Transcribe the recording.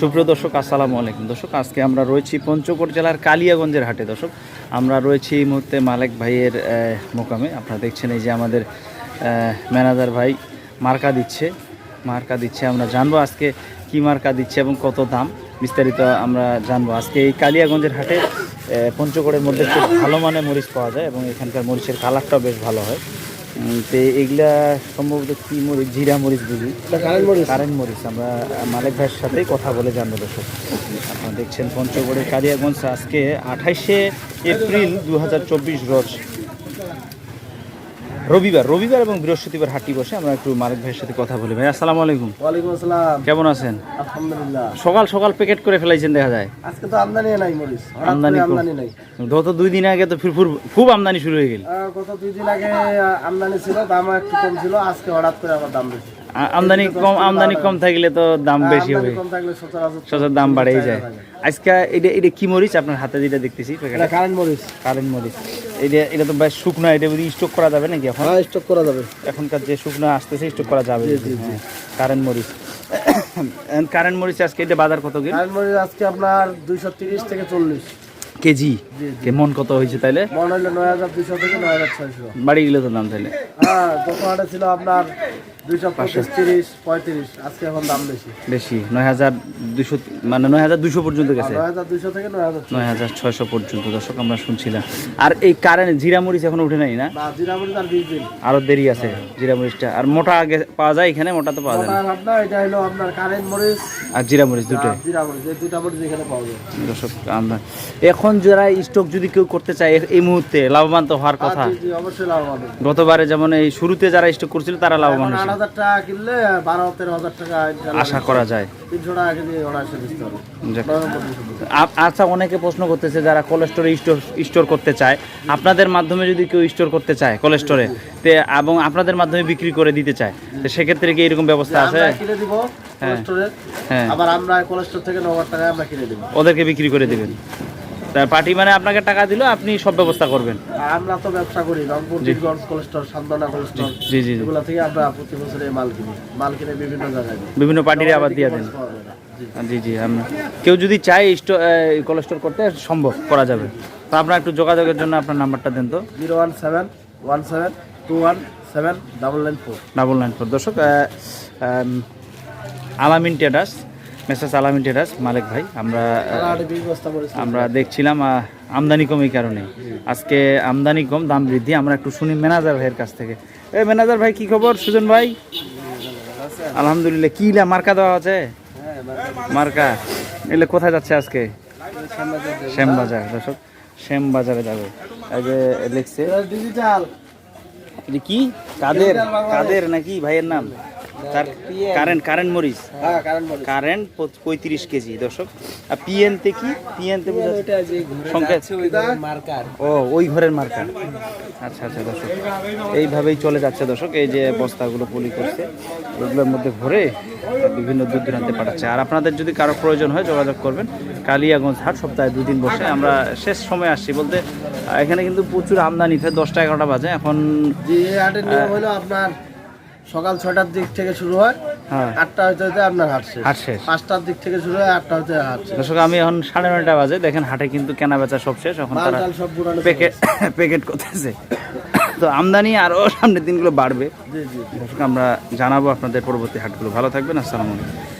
সুপ্রিয় দর্শক, আসসালামু আলাইকুম। দর্শক, আজকে আমরা রয়েছি পঞ্চগড় জেলার কালিয়াগঞ্জের হাটে। দর্শক, আমরা রয়েছি এই মুহূর্তে মালেক ভাইয়ের মোকামে। আপনারা দেখছেন এই যে আমাদের ম্যানেজার ভাই মার্কা দিচ্ছে। মার্কা দিচ্ছে, আমরা জানব আজকে কি মার্কা দিচ্ছে এবং কত দাম। বিস্তারিত আমরা জানব। আজকে এই কালিয়াগঞ্জের হাটে পঞ্চগড়ের মধ্যে খুব ভালো মানের মরিচ পাওয়া যায় এবং এখানকার মরিচের কালারটাও বেশ ভালো হয়। তো এগুলা সম্ভবত কি মরিচ? জিরা মরিচ বুঝি। কারেন্ট মরিচ? আমরা মালিক ভাইয়ের সাথেই কথা বলে জানব দর্শক। আপনারা দেখছেন পঞ্চগড়ের কালিয়াগঞ্জ। আজকে আঠাইশে এপ্রিল দু হাজার চব্বিশ রোজ। রবিবার রবিবার এবং বৃহস্পতিবার হাটটি বসে আমরা একটু মালিক ভাইয়ের সাথে কথা বলি। ভাই আসসালামু আলাইকুম। ওয়ালাইকুম আসসালাম। কেমন আছেন? আলহামদুলিল্লাহ। সকাল সকাল প্যাকেট করে ফেলাইছেন দেখা যায়। আজকে তো আমদানি নাই মরিচ। আমদানি আমদানি নাই। গত দুই দিন আগে তো ফুরফুর খুব আমদানি শুরু হয়ে গেল। গত দুই দিন আগে আমদানি ছিল দাম একটু কম ছিল আজকে হঠাৎ করে আবার দাম বেশি আমদানি কম আমদানি কম থাকলে তো দাম বেশি হবে। সচরাচর সচর দাম বাড়েই যায়। আজকে এটা এটা কি মরিচ? আপনার হাতে যেটা দেখতেছি কারেন্ট মরিচ। কারেন্ট মরিচ। এটা এটা তো ভাই শুকনো এটা স্টক করা যাবে নাকি এখন? হ্যাঁ স্টক করা যাবে। এখনকার যে শুকনো আসতেছে স্টক করা যাবে কারেন্ট মরিচ। কারেন্ট মরিচ আজকে এটা বাজার কত গেল কারেন্ট মরিচ আজকে আপনার দুইশো তিরিশ থেকে চল্লিশ। কেজি? কেমন কত হয়েছে তাইলে? মনে হইল নয় হাজার দুইশো থেকে নয় হাজার ছয়শো। বাড়ি গেলে তো দাম তাইলে। হ্যাঁ হাটে ছিল আপনার দুইশো পঁচিশ পঁয়ত্রিশ আজকে এখন দাম বেশি। বেশি নয় হাজার দুশো মানে নয় হাজার দুশো পর্যন্ত গেছে। নয় হাজার দুইশো থেকে নয় হাজার ছয়শো। পর্যন্ত দর্শক আমরা শুনছিলাম। আর এই কারেন্ট জিরা মরিচ এখন উঠে নাই না? না জিরা মরিচ আর বিশ দিন। আরও দেরি আছে জিরা মরিচটা আর মোটা আগে পাওয়া যায় এখানে? মোটা তো পাওয়া যায় না। এটা হলো আপনার কারেন্ট মরিচ আর জিরা মরিচ দুটো? জিরা মরিচ এই দুটা মরিচ এখানে পাওয়া যায়। দর্শক আমরা এখন যারা স্টক যদি কেউ করতে চায় এই মুহূর্তে লাভবান তো হওয়ার কথা। অবশ্যই লাভবান গতবারে যেমন এই শুরুতে যারা স্টক করছিল তারা লাভবান হয়েছে। হাজার টাকা কিনলে বারো তেরো হাজার টাকা আশা করা যায়। তিনশো টাকা ওরা এসে দিতে হবে। আ- আচ্ছা অনেকে প্রশ্ন করতেছে যারা কোলেস্টোরে স্টোর স্টোর করতে চায় আপনাদের মাধ্যমে যদি কেউ স্টোর করতে চায় কোলেস্টোরে তে এবং আপনাদের মাধ্যমে বিক্রি করে দিতে চায় তো সেক্ষেত্রে কি এরকম ব্যবস্থা আছে? কিনে দিব কোলেস্টোরে হ্যাঁ। আবার আমরা কোলেস্টোর থেকে নব্বই টাকায় আমরা কিনে দিব। ওদেরকে বিক্রি করে দেবেন। পার্টি মানে আপনাকে টাকা দিল আপনি সব ব্যবস্থা করবেন। আমরা তো ব্যবসা করি রংপুর বীরগঞ্জ কোলেস্টোর সান্তনা কোলেস্টোর জি জি জি। এগুলা থেকে আমরা প্রতি বছরে মাল কিনি। মাল কিনে বিভিন্ন জায়গায় বিভিন্ন পার্টিরে আবার দিয়ে দেন। জি। জি। আমরা কেউ যদি চায় স্টো কোলেস্টোর করতে সম্ভব করা যাবে। তো আপনার একটু যোগাযোগের জন্য আপনার নাম্বারটা দেন তো। Zero one seven one seven two one seven double nine four. Double nine four. দর্শক আলামিন টেডাস মেসেজ আলামিন টেডাস মালিক ভাই আমরা আমরা দেখছিলাম আমদানি কম এই কারণে। আজকে আমদানি কম দাম বৃদ্ধি আমরা একটু শুনি ম্যানেজার ভাইয়ের কাছ থেকে। এই ম্যানেজার ভাই কি খবর? সুজন ভাই? আলহামদুলিল্লাহ কি লা মার্কা দেওয়া আছে? মার্কা। এলে কোথায় যাচ্ছে আজকে? শ্যামবাজার দর্শক শ্যামবাজারে যাবে। এই যে লিখছে কি? কাদের? কাদের নাকি ভাইয়ের নাম? তার কারেন্ট কারেন্ট মরিচ। হ্যাঁ কারেন্ট পঁয়ত্রিশ কেজি দর্শক। আর পিএনতে কি? পিএনতে ও ওই ঘরের মার্কা আচ্ছা আচ্ছা দর্শক। এইভাবেই চলে যাচ্ছে দর্শক। এই যে বস্তাগুলো পলি করছে ওগুলোর মধ্যে ভরে বিভিন্ন দূর দূরান্তে পাঠাচ্ছে। আর আপনাদের যদি কারও প্রয়োজন হয় যোগাযোগ করবেন। কালিয়াগঞ্জ হাট সপ্তাহে দুদিন বসে আমরা শেষ সময় আসছি। বলতে এখানে কিন্তু প্রচুর আমদানি। থাকে দশটা এগারোটা বাজে। এখন আপনার সকাল ছটার দিক থেকে শুরু হয় হ্যাঁ। আটটা হইতে হইতে আপনার হাট শেষ। হাট শেষ। পাঁচটার দিক থেকে শুরু হয় আটটা হইতে হাট শেষ। দর্শক আমি এখন সাড়ে নয়টা বাজে দেখেন হাটে কিন্তু কেনা বেচা সব শেষ এখন তারা প্যাকেট প্যাকেট করতেছে। তো আমদানি আরও সামনের দিনগুলো বাড়বে। আমরা জানাব আপনাদের পরবর্তী হাটগুলো। ভালো থাকবেন আসসালামু আলাইকুম।